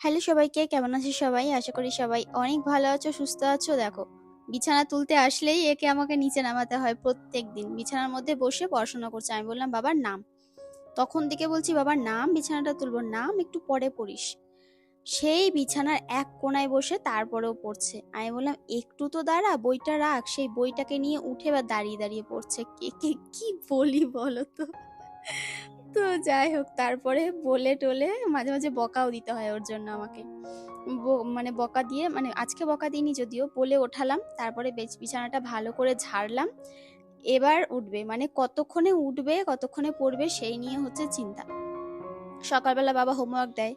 Hello সবাইকে, কেমন আছে সবাই? আশা করি সবাই অনেক ভালো আছো, সুস্থ আছো। দেখো, বিছানা তুলতে আসলেই একে আমাকে নিচে নামাতে হয় প্রত্যেক দিন বিছানার মধ্যে বসে পড়াশোনা করছে। আমি বললাম, বাবার নাম। তখন থেকে বলছি, বাবার নাম, বিছানাটা তুলবো। নাম একটু পরে পড়িস। সেই বিছানার এক কোনায় বসে তারপরেও পড়ছে। আমি বললাম, একটু তো দাঁড়া, বইটা রাখ। সেই বইটাকে নিয়ে উঠে বা দাঁড়িয়ে দাঁড়িয়ে পড়ছে। কে কে, কি বলি বলো তো? তো যাই হোক, তারপরে বলে টোলে মাঝে মাঝে বকাও দিতে হয় ওর জন্য আমাকে। মানে বকা দিয়ে মানে আজকে বকা দিইনি যদিও, বলে ওঠালাম, তারপরে বিছানাটা ভালো করে ঝাড়লাম। এবার উঠবে মানে কতক্ষণে উঠবে, কতক্ষণে পড়বে সেই নিয়ে হচ্ছে চিন্তা। সকালবেলা বাবা হোমওয়ার্ক দেয়।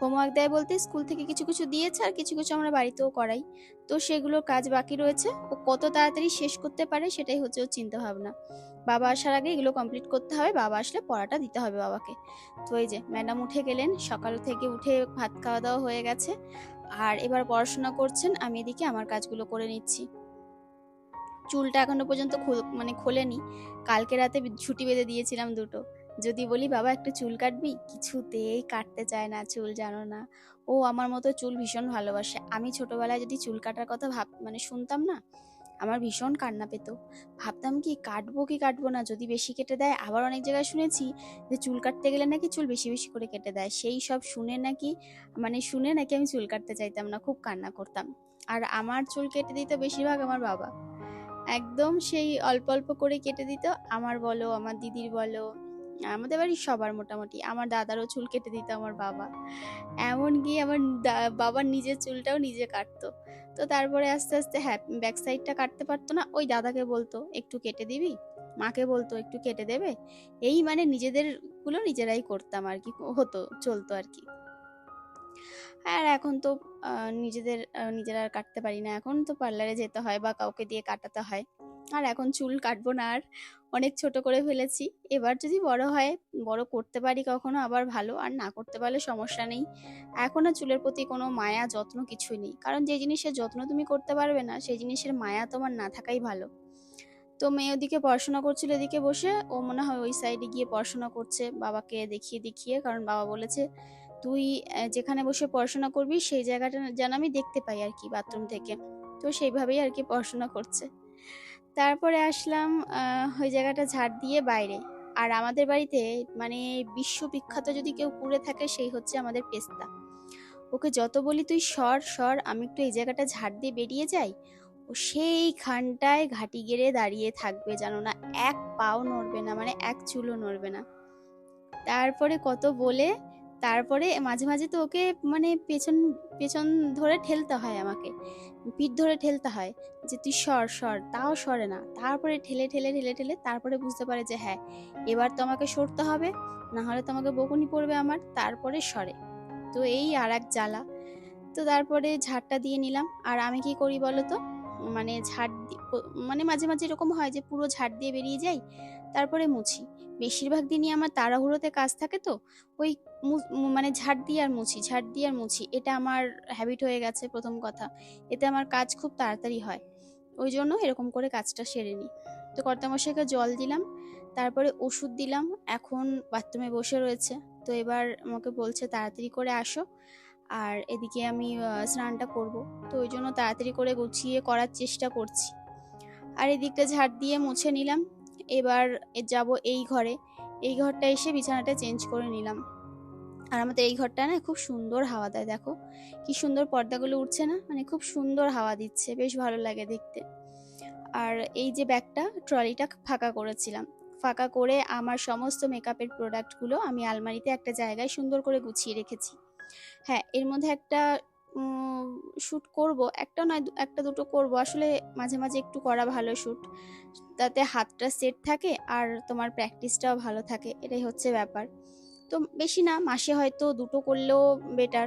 হোমওয়ার্ক দেয় বলতে স্কুল থেকে কিছু কিছু দিয়েছে আর কিছু কিছু আমরা বাড়িতেও করাই। তো সেগুলোর কাজ বাকি রয়েছে। ও কত তাড়াতাড়ি শেষ করতে পারে সেটাই হচ্ছে ওর চিন্তাভাবনা বাবা আসার আগে এগুলো কমপ্লিট করতে হবে। বাবা আসলে পড়াটা দিতে হবে বাবাকে। তো এই যে ম্যাডাম উঠে গেলেন। সকাল থেকে উঠে ভাত খাওয়া দাওয়া হয়ে গেছে। আর এবার পড়াশোনা করছেন। আমি এদিকে আমার কাজগুলো করে নিচ্ছি। চুলটা এখনও পর্যন্ত মানে খোলেনি। কালকে রাতে ছুটি বেঁধে দিয়েছিলাম দুটো। যদি বলি, বাবা, একটু চুল কাটবি? কিছুতেই কাটতে চায় না, চুল জানো না। ও আমার মতো চুল ভীষণ ভালোবাসে। আমি ছোটবেলায় যদি চুল কাটার কথা ভাব মানে শুনতাম না, আমার ভীষণ কান্না পেত। ভাবতাম কি, কাটবো কি কাটবো না, যদি বেশি কেটে দেয়। আবার অনেক জায়গায় শুনেছি যে, চুল কাটতে গেলে নাকি চুল বেশি বেশি করে কেটে দেয়। সেই সব শুনে নাকি মানে শুনে নাকি আমি চুল কাটতে চাইতাম না, খুব কান্না করতাম। আর আমার চুল কেটে দিত বেশিরভাগ আমার বাবা। একদম সেই অল্প অল্প করে কেটে দিত। আমার বলো, আমার দিদির বলো আমাদের বাড়ির সবার মোটামুটি। আমার দাদারও চুল কেটে দিত, আমার বাবা। এমনকি আমার বাবার নিজের চুলটাও নিজে কাটতো। তো তারপরে আস্তে আস্তে হ্যাঁ ব্যাক সাইডটা কাটতে পারতো না, ওই দাদাকে বলতো, একটু কেটে দিবি? মাকে বলতো, একটু কেটে দেবে? এই মানে নিজেদেরগুলো নিজেরাই করতাম আর কি, হতো, চলতো আর কি। আর এখন তো নিজেদের নিজেরা আর কাটতে পারি না। এখন তো পার্লারে যেতে হয় বা কাউকে দিয়ে কাটাতে হয়। আর এখন চুল কাটবো না আর অনেক ছোট করে ফেলেছি। এবার যদি বড় হয়, বড় করতে পারি কখনো, আবার ভালো। আর না করতে পারলে সমস্যা নেই। এখন আর চুলের প্রতি কোনো মায়া, যত্ন কিছুই নেই। কারণ যে জিনিসের যত্ন তুমি করতে পারবে না, সেই জিনিসের মায়া তোমার না থাকাই ভালো। তো মেয়ে ওদিকে পড়াশোনা করছিল এদিকে বসে। ও মনে হয় ওই সাইডে গিয়ে পড়াশোনা করছে। বাবাকে দেখিয়ে দেখিয়ে, কারণ বাবা বলেছে, তুই যেখানে বসে পড়াশোনা করবি, সেই জায়গাটা যেন আমি দেখতে পাই আর কি বাথরুম থেকে। তো সেইভাবেই আর কি পড়াশোনা করছে। তারপরে আসলাম ওই জায়গাটা ঝাড় দিয়ে বাইরে। আর আমাদের বাড়িতে মানে বিশ্ববিখ্যাত যদি কেউ পুড়ে থাকে, সেই হচ্ছে আমাদের পেস্তা। ওকে যত বলি তুই সর সর, আমি একটু এই জায়গাটা ঝাড় দিয়ে বেরিয়ে যাই, ও সেইখানটায় ঘাটি গেড়ে দাঁড়িয়ে থাকবে জানো না এক পাও নড়বে না মানে এক চুলও নড়বে না। তারপরে কত বলে তারপরে মাঝে মাঝে তো ওকে মানে পেছন পেছন ধরে ঠেলতে হয় আমাকে। পিঠ ধরে ঠেলতে হয় যে, তুই সর সর। তাও সরে না। তারপরে ঠেলে ঠেলে ঠেলে ঠেলে তারপরে বুঝতে পারে যে হ্যাঁ এবার তো আমাকে সরতে হবে না হলে তো আমাকে বকুনি পড়বে আমার। তারপরে সরে। তো এই আর এক জ্বালা। তো তারপরে ঝাড়টা দিয়ে নিলাম। আর আমি কি করি বলো তো? মানে ঝাড় মানে মাঝে মাঝে এরকম হয় যে, পুরো ঝাড় দিয়ে বেরিয়ে যাই, তারপরে মুছি। বেশিরভাগ দিনই আমার তাড়াহুড়োতে কাজ থাকে তো, ওই মানে ঝাড় দিয়ে আর মুছি, ঝাড় দিয়ে আর মুছি। এটা আমার হ্যাবিট হয়ে গেছে প্রথম কথা। এতে আমার কাজ খুব তাড়াতাড়ি হয়। ওই জন্য এরকম করে কাজটা সেরে নিই। তো কর্তামশাইকে জল দিলাম, তারপরে ওষুধ দিলাম। এখন বাথরুমে বসে রয়েছে। তো এবার আমাকে বলছে, তাড়াতাড়ি করে আসো। আর এদিকে আমি স্নানটা করব। তো ওই জন্য তাড়াতাড়ি করে গুছিয়ে করার চেষ্টা করছি। আর এদিকটা ঝাড় দিয়ে মুছে নিলাম। এবার যাব এই ঘরে। এই ঘরটা এসে বিছানাটা চেঞ্জ করে নিলাম। আর আমাদের এই ঘরটা না খুব সুন্দর হাওয়া দেয়, দেখো। কি সুন্দর পর্দাগুলো উঠছে না? মানে খুব সুন্দর হাওয়া দিচ্ছে, বেশ ভালো লাগে দেখতে। আর এই যে ব্যাগটা, ট্রলিটা ফাঁকা করেছিলাম। ফাঁকা করে আমার সমস্ত মেকআপের প্রোডাক্টগুলো আমি আলমারিতে একটা জায়গায় সুন্দর করে গুছিয়ে রেখেছি। হ্যাঁ এর মধ্যে একটা শ্যুট করব। একটা নয় একটা দুটো করব। আসলে মাঝে মাঝে একটু করা ভালো শ্যুট। তাতে হাতটা সেট থাকে আর তোমার প্র্যাকটিসটাও ভালো থাকে। এটাই হচ্ছে ব্যাপার। তো বেশি না, মাসে হয়তো দুটো করলেও বেটার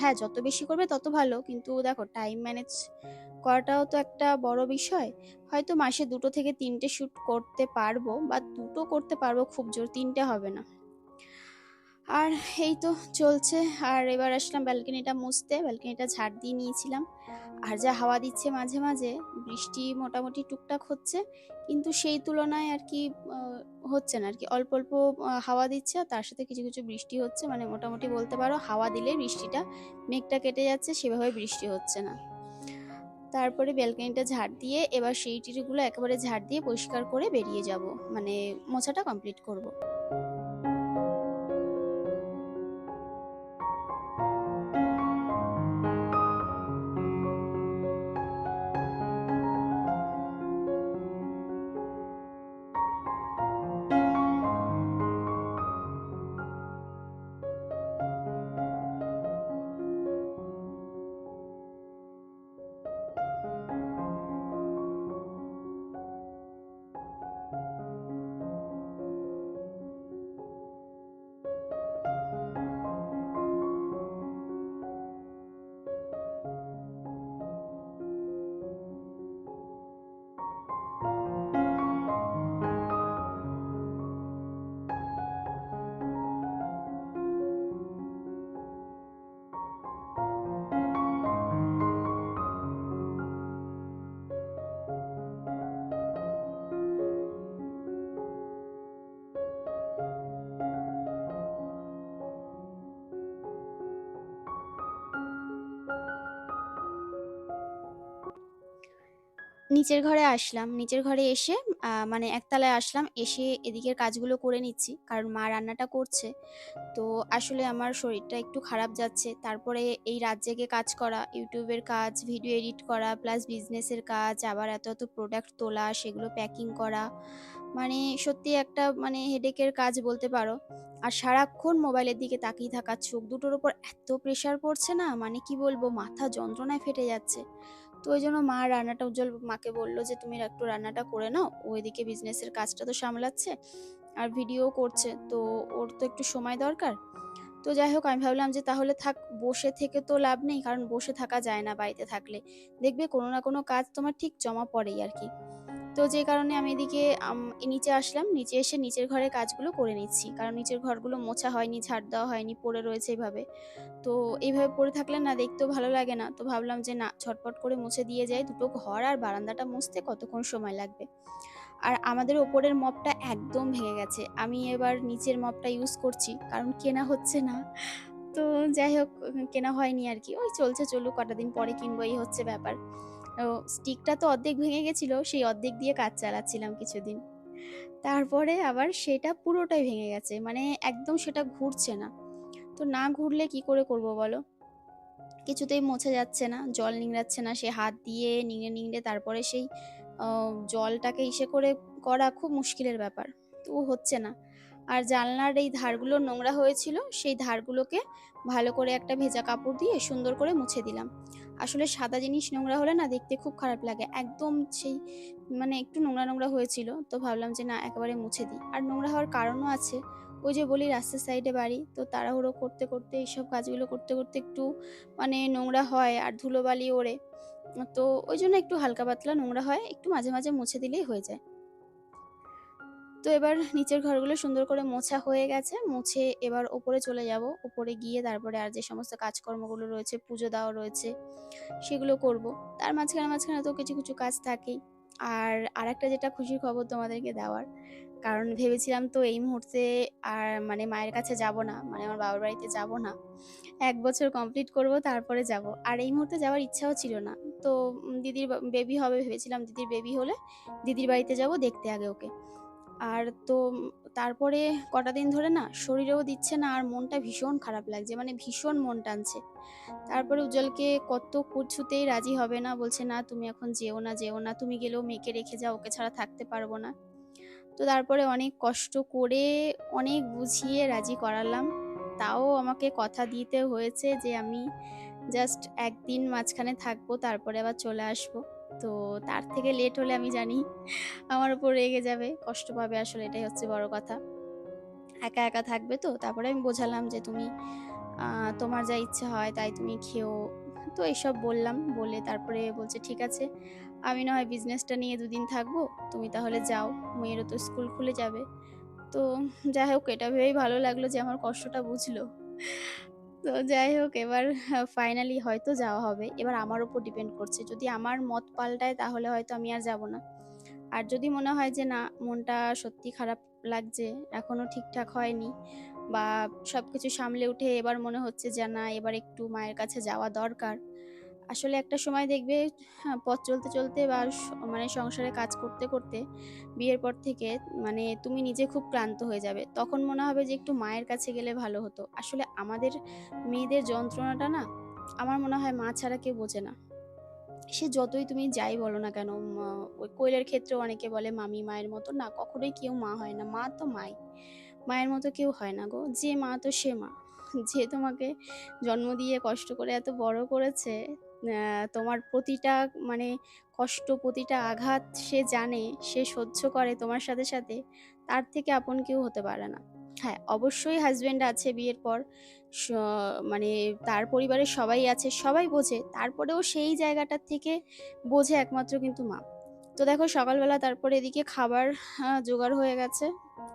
হ্যাঁ যত বেশি করবে তত ভালো। কিন্তু দেখো টাইম ম্যানেজ করাটাও তো একটা বড় বিষয়। হয়তো মাসে দুটো থেকে তিনটে শ্যুট করতে পারব বা দুটো করতে পারব খুব জোর, তিনটে হবে না। আর এই তো চলছে। আর এবার আসলাম ব্যালকনিটা মুছতে। ব্যালকনিটা ঝাড় দিয়ে নিয়েছিলাম। আর যা হাওয়া দিচ্ছে মাঝে মাঝে, বৃষ্টি মোটামুটি টুকটাক হচ্ছে। কিন্তু সেই তুলনায় আর কি হচ্ছে না। আর কি অল্প অল্প হাওয়া দিচ্ছে আর তার সাথে কিছু কিছু বৃষ্টি হচ্ছে। মানে মোটামুটি বলতে পারো হাওয়া দিলে বৃষ্টিটা, মেঘটা কেটে যাচ্ছে, সেভাবে বৃষ্টি হচ্ছে না। তারপরে ব্যালকনিটা ঝাড় দিয়ে এবার সেই টিটিগুলো একেবারে ঝাড় দিয়ে পরিষ্কার করে বেরিয়ে যাব। মানে মোছাটা কমপ্লিট করব। নিচের ঘরে আসলাম। নিচের ঘরে এসে মানে একতলায় আসলাম। এসে এদিকের কাজগুলো করে নিচ্ছি। কারণ মা রান্নাটা করছে। তো আসলে আমার শরীরটা একটু খারাপ যাচ্ছে। তারপরে এই রাত জেগে কাজ করা, ইউটিউবের কাজ, ভিডিও এডিট করা, প্লাস বিজনেসের কাজ, আবার এত এত প্রোডাক্ট তোলা, সেগুলো প্যাকিং করা। মানে সত্যি একটা মানে হেডেকের কাজ বলতে পারো। আর সারাক্ষণ মোবাইলের দিকে তাকিয়ে থাকা চোখ দুটোর ওপর এত প্রেশার পড়ছে না মানে কি বলব? মাথা যন্ত্রণায় ফেটে যাচ্ছে। তো ওই জন্য মা রান্নাটা উজ্জ্বল মাকে বলল যে, তুমি একটু রান্নাটা করে নাও, ওইদিকে বিজনেসের কাজটা তো সামলাচ্ছে আর ভিডিও করছে, তো ওর তো একটু সময় দরকার। তো যাই হোক, আমি ভাবলাম যে, তাহলে থাক, বসে থেকে তো লাভ নেই, কারণ বসে থাকা যায় না বাড়িতে থাকলে। দেখবে কোনো না কোনো কাজ তোমার ঠিক জমা পড়েই আর কি। তো যে কারণে আমি এদিকে নিচে আসলাম। নিচে এসে নিচের ঘরে কাজগুলো করে নিচ্ছি। কারণ নিচের ঘরগুলো মোছা হয়নি, ঝাড় দেওয়া হয়নি, পড়ে রয়েছে এইভাবে তো এইভাবে পড়ে থাকলে না দেখতেও ভালো লাগে না। তো ভাবলাম যে না, ঝটপট করে মুছে দিয়ে যাই। দুটো ঘর আর বারান্দাটা মুছতে কতক্ষণ সময় লাগবে? আর আমাদের ওপরের মপটা একদম ভেঙে গেছে। আমি এবার নিচের মপটা ইউজ করছি, কারণ কেনা হচ্ছে না। তো যাই হোক, কেনা হয়নি আর কি। ওই চলছে চলুক, কটা দিন পরে কিনবো, এই হচ্ছে ব্যাপার। স্টিকটা তো অর্ধেক ভেঙে গেছিল, সেই অর্ধেক দিয়ে কাজ চালাচ্ছিলাম কিছুদিন। তারপরে আবার সেটা পুরোটাই ভেঙে গেছে মানে একদম সেটা ঘুরছে না। তো না ঘুরলে কি করে করব বলো? কিছুতেই মোছা যাচ্ছে না, জল নিংড়াচ্ছে না, সে হাত দিয়ে নিংড়ে নিংড়ে তারপরে সেই জলটাকে ইসে করে করা খুব মুশকিলের ব্যাপার, তো হচ্ছে না। আর জানলার এই ধারগুলো নোংরা হয়েছিল, সেই ধারগুলোকে ভালো করে একটা ভেজা কাপড় দিয়ে সুন্দর করে মুছে দিলাম। আসলে সাদা জিনিস নোংরা হলে না দেখতে খুব খারাপ লাগে। একদম সেই মানে একটু নোংরা নোংরা হয়েছিল, তো ভাবলাম যে না, একেবারে মুছে দিই। আর নোংরা হওয়ার কারণও আছে। ওই যে বলি, রাস্তার সাইডে বাড়ি, তো তাড়াহুড়ো করতে করতে, এইসব কাজগুলো করতে করতে একটু মানে নোংরা হয় আর ধুলোবালি ওড়ে। তো ওই জন্য একটু হালকা পাতলা নোংরা হয়, একটু মাঝে মাঝে মুছে দিলেই হয়ে যায়। তো এবার নিচের ঘরগুলো সুন্দর করে মোছা হয়ে গেছে। মুছে এবার ওপরে চলে যাব। ওপরে গিয়ে তারপরে আর যে সমস্ত কাজকর্মগুলো রয়েছে, পুজো দেওয়া রয়েছে, সেগুলো করব। তার মাঝখানে মাঝখানে তো কিছু কিছু কাজ থাকেই। আর আরেকটা যেটা খুশির খবর তোমাদেরকে দেওয়ার, কারণ ভেবেছিলাম তো এই মুহূর্তে আর মানে মায়ের কাছে যাব না মানে আমার বাবার বাড়িতে যাব না। এক বছর কমপ্লিট করব, তারপরে যাব। আর এই মুহূর্তে যাওয়ার ইচ্ছাও ছিল না। তো দিদির বেবি হবে ভেবেছিলাম দিদির বেবি হলে দিদির বাড়িতে যাব দেখতে আগে ওকে। আর তো তারপরে কটা দিন ধরে না শরীরেও দিচ্ছে না আর মনটা ভীষণ খারাপ লাগছে মানে ভীষণ মন টানছে। তারপরে উজ্জ্বলকে কত কিছুতেই রাজি হবে না, বলছে, না, তুমি এখন যেও না যেও না, তুমি গেলেও মেয়েকে রেখে যাও, ওকে ছাড়া থাকতে পারব না। তো তারপরে অনেক কষ্ট করে অনেক বুঝিয়ে রাজি করালাম। তাও আমাকে কথা দিতে হয়েছে যে, আমি জাস্ট একদিন মাঝখানে থাকব, তারপরে আবার চলে আসব। তো তার থেকে লেট হলে আমি জানি আমার উপর রেগে যাবে। কষ্ট পাবে আসলে, এটাই হচ্ছে বড় কথা। একা একা থাকবে তো, তারপরে আমি বোঝালাম যে তুমি তোমার যা ইচ্ছা হয় তাই তুমি খেও। তো এসব বললাম, বলে তারপরে বলছে, ঠিক আছে, আমি না হয় বিজনেসটা নিয়ে দুদিন থাকব, তুমি তাহলে যাও, মেয়েরও তো স্কুল খুলে যাবে। তো যাই হোক, এটা ভেবেই ভালো লাগল যে আমার কষ্টটা বুঝলো। তো যাই হোক এবার ফাইনালি হয়তো যাওয়া হবে। এবার আমার উপর ডিপেন্ড করছে। যদি আমার মত পাল্টায় তাহলে হয়তো আমি আর যাব না। আর যদি মনে হয় যে না মনটা সত্যি খারাপ লাগছে, এখনও ঠিকঠাক হয়নি বা সব কিছু সামলে উঠে এবার মনে হচ্ছে যে না এবার একটু মায়ের কাছে যাওয়া দরকার। আসলে একটা সময় দেখবে হ্যাঁ, পথ চলতে, চলতে বা মানে সংসারে কাজ করতে, করতে বিয়ের পর থেকে মানে তুমি নিজে খুব ক্লান্ত হয়ে যাবে। তখন মনে হবে যে একটু মায়ের কাছে গেলে ভালো হতো। আসলে আমাদের মেয়েদের যন্ত্রণাটা না আমার মনে হয় মা ছাড়া কেউ বোঝে না। সে যতই তুমি যাই বলো না কেন ওই কোয়েলের ক্ষেত্রেও অনেকে বলে মামি মায়ের মতো। না কখনোই কেউ মা হয় না। মা তো মাই। মায়ের মতো কেউ হয় না গো। যে মা তো সে মা। যে তোমাকে জন্ম দিয়ে কষ্ট করে এত বড় করেছে, তোমার প্রতিটা মানে কষ্ট, প্রতিটা আঘাত সে জানে, সে সহ্য করে তোমার সাথে, সাথে তার থেকে আপন কেউ হতে পারে না। হ্যাঁ, অবশ্যই হাজব্যান্ড আছে বিয়ের পর। মানে তার পরিবারের সবাই আছে, সবাই বোঝে। তারপরেও সেই জায়গাটার থেকে বোঝে একমাত্র কিন্তু মা। তো দেখো সকালবেলা তারপরে এদিকে খাবার আ জোগাড় হয়ে গেছে।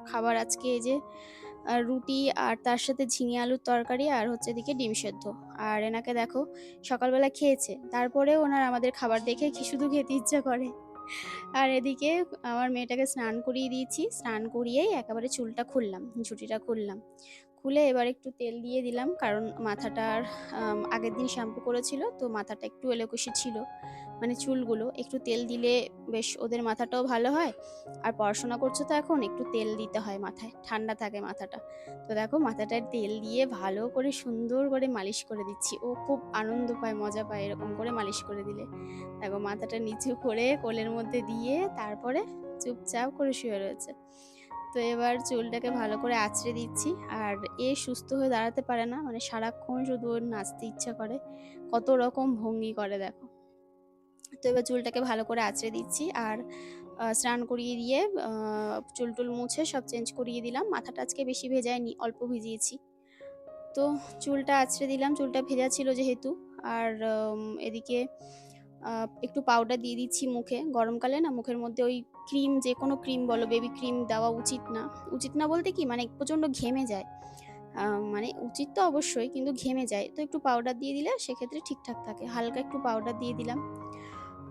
খাবার আজকে এই যে আ রুটি আর তার সাথে ঝিঙে আলুর তরকারি আর হচ্ছে এদিকে ডিম সেদ্ধ। আর এনাকে দেখো সকালবেলা খেয়েছে। তারপরেও ওনার আমাদের খাবার দেখে খি শুধু খেতে ইচ্ছা করে। আর এদিকে আমার মেয়েটাকে স্নান করিয়ে দিয়েছি। স্নান করিয়েই একেবারে চুলটা খুললাম, ঝুঁটিটা খুললাম। খুলে এবার একটু তেল দিয়ে দিলাম। কারণ মাথাটার আগের দিন শ্যাম্পু করেছিল তো মাথাটা একটু এলোকোশি ছিল। মানে চুলগুলো একটু তেল দিলে বেশ ওদের মাথাটাও ভালো হয়। আর পড়াশোনা করছ তো এখন একটু তেল দিতে হয় মাথায়। ঠান্ডা থাকে মাথাটা। তো দেখো মাথাটায় তেল দিয়ে ভালো করে সুন্দর করে মালিশ করে দিচ্ছি। ও খুব আনন্দ পায়, মজা পায় এরকম করে মালিশ করে দিলে। দেখো মাথাটা নিচু করে কোলের মধ্যে দিয়ে তারপরে চুপচাপ করে শুয়ে রয়েছে। তো এবার চুলটাকে ভালো করে আঁচড়ে দিচ্ছি। আর এ সুস্থ হয়ে দাঁড়াতে পারে না। মানে সারাক্ষণ শুধু ওর নাচতে ইচ্ছা করে। কত রকম ভঙ্গি করে দেখো। তো এবার চুলটাকে ভালো করে আঁচড়ে দিচ্ছি আর স্নান করিয়ে দিয়ে চুল-টুল মুছে সব চেঞ্জ করিয়ে দিলাম। মাথাটা আজকে বেশি ভেজাইনি, অল্প ভিজিয়েছি। তো চুলটা আঁচড়ে দিলাম, চুলটা ভেজা ছিল যেহেতু। আর এদিকে একটু পাউডার দিয়ে দিচ্ছি মুখে। গরমকালে না মুখের মধ্যে ওই ক্রিম যে কোনো ক্রিম বলো, বেবি ক্রিম দেওয়া উচিত না। উচিত না বলতে কি মানে প্রচণ্ড ঘেমে যায়। মানে উচিত তো অবশ্যই কিন্তু ঘেমে যায়। তো একটু পাউডার দিয়ে দিলে সেক্ষেত্রে ঠিকঠাক থাকে। হালকা একটু পাউডার দিয়ে দিলাম।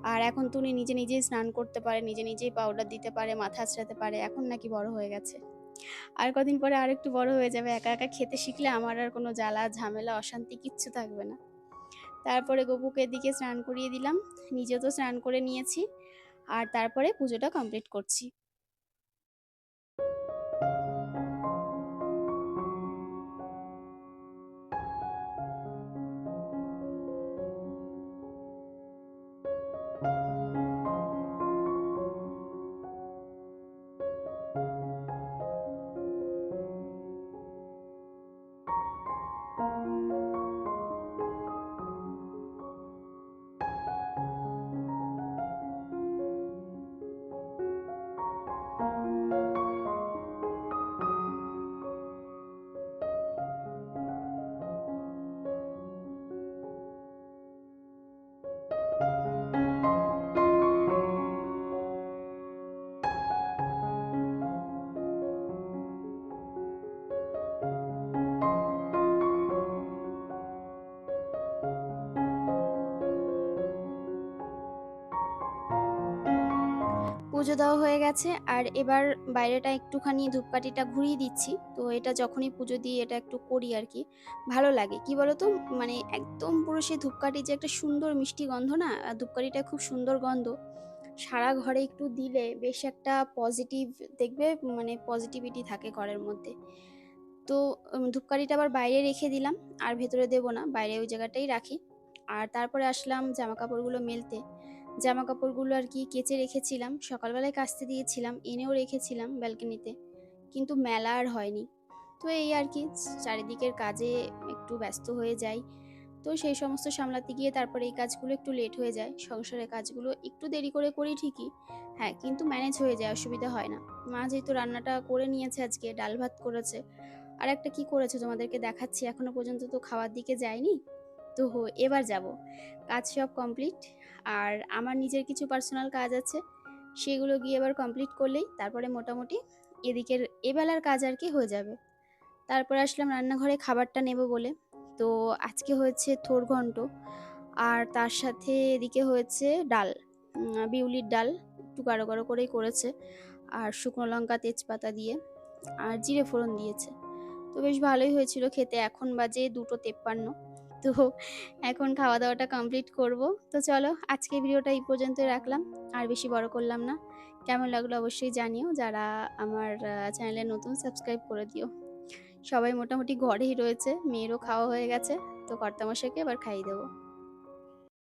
আর এখন তো উনি নিজে, নিজেই স্নান করতে পারে, নিজে, নিজেই পাউডার দিতে পারে, মাথা আঁচড়াতে পারে। এখন নাকি বড় হয়ে গেছে। আর কদিন পরে আর একটু বড় হয়ে যাবে। একা, একা খেতে শিখলে আমার আর কোনো জ্বালা, ঝামেলা, অশান্তি কিচ্ছু থাকবে না। তারপরে গপুকে দিকে স্নান করিয়ে দিলাম। নিজে তো স্নান করে নিয়েছি। আর তারপরে পুজোটা কমপ্লিট করছি। পুজো দেওয়া হয়ে গেছে আর এবার বাইরেটা একটুখানি ধূপকাঠিটা ঘুরিয়ে দিচ্ছি। তো এটা যখনই পুজো দিই, এটা একটু করি আর কি ভালো লাগে। কি বলতো? মানে একদম পুরো সেই ধূপকাঠির যে একটা সুন্দর মিষ্টি গন্ধ না? ধূপকাঠিটা খুব সুন্দর গন্ধ। সারা ঘরে একটু দিলে বেশ একটা পজিটিভ দেখবে মানে পজিটিভিটি থাকে ঘরের মধ্যে। তো ধূপকাঠিটা আবার বাইরে রেখে দিলাম। আর ভেতরে দেব না। বাইরে ওই জায়গাটাই রাখি। আর তারপরে আসলাম জামাকাপড়গুলো মেলতে। জামাকাপড়গুলো আরকি কেচে রেখেছিলাম। সকালবেলায় কাচতে দিয়েছিলাম, এনেও রেখেছিলাম ব্যালকনিতে। কিন্তু মেলা আর হয়নি। তো এই আর কি চারিদিকের কাজে একটু ব্যস্ত হয়ে যাই। তো সেই সমস্ত সামলাতে গিয়ে তারপরে এই কাজগুলো একটু লেট হয়ে যায়। সংসারের কাজগুলো একটু দেরি করে করি ঠিকই। হ্যাঁ, কিন্তু ম্যানেজ হয়ে যায়, অসুবিধা হয় না। মা যেহেতু রান্নাটা করে নিয়েছে আজকে, ডাল ভাত করেছে। আর একটা কি করেছে তোমাদেরকে দেখাচ্ছি। এখনও পর্যন্ত তো খাওয়ার দিকে যাইনি। তো হো, এবার যাব। কাজ সব কমপ্লিট। আর আমার নিজের কিছু পার্সোনাল কাজ আছে। সেগুলো গিয়ে এবার কমপ্লিট করলেই তারপরে মোটামুটি এদিকের এবেলার কাজ আর কি হয়ে যাবে তারপরে আসলাম রান্নাঘরে খাবারটা নেব বলে তো আজকে হয়েছে থোর ঘন্ট, আর তার সাথে এদিকে হয়েছে ডাল বিউলির ডাল, একটু গাঢ় গাঢ় করেই করেছে, আর শুকনো লঙ্কা, তেজপাতা দিয়ে, আর জিরে ফোড়ন দিয়েছে তো বেশ ভালোই হয়েছিল খেতে, এখন বাজে দুটো তেপ্পান্ন তো এখন খাওয়া দাওয়াটা কমপ্লিট করব। তো চলো, আজকে ভিডিওটা এই পর্যন্তই রাখলাম। আর বেশি বড় করলাম না। কেমন লাগল অবশ্যই জানিও। যারা আমার চ্যানেলে নতুন সাবস্ক্রাইব করে দিও। সবাই মোটামুটি ঘরেই রয়েছে। মেয়েরও খাওয়া হয়ে গেছে। তো কর্তামশাইকে এবার খাইয়ে দেবো।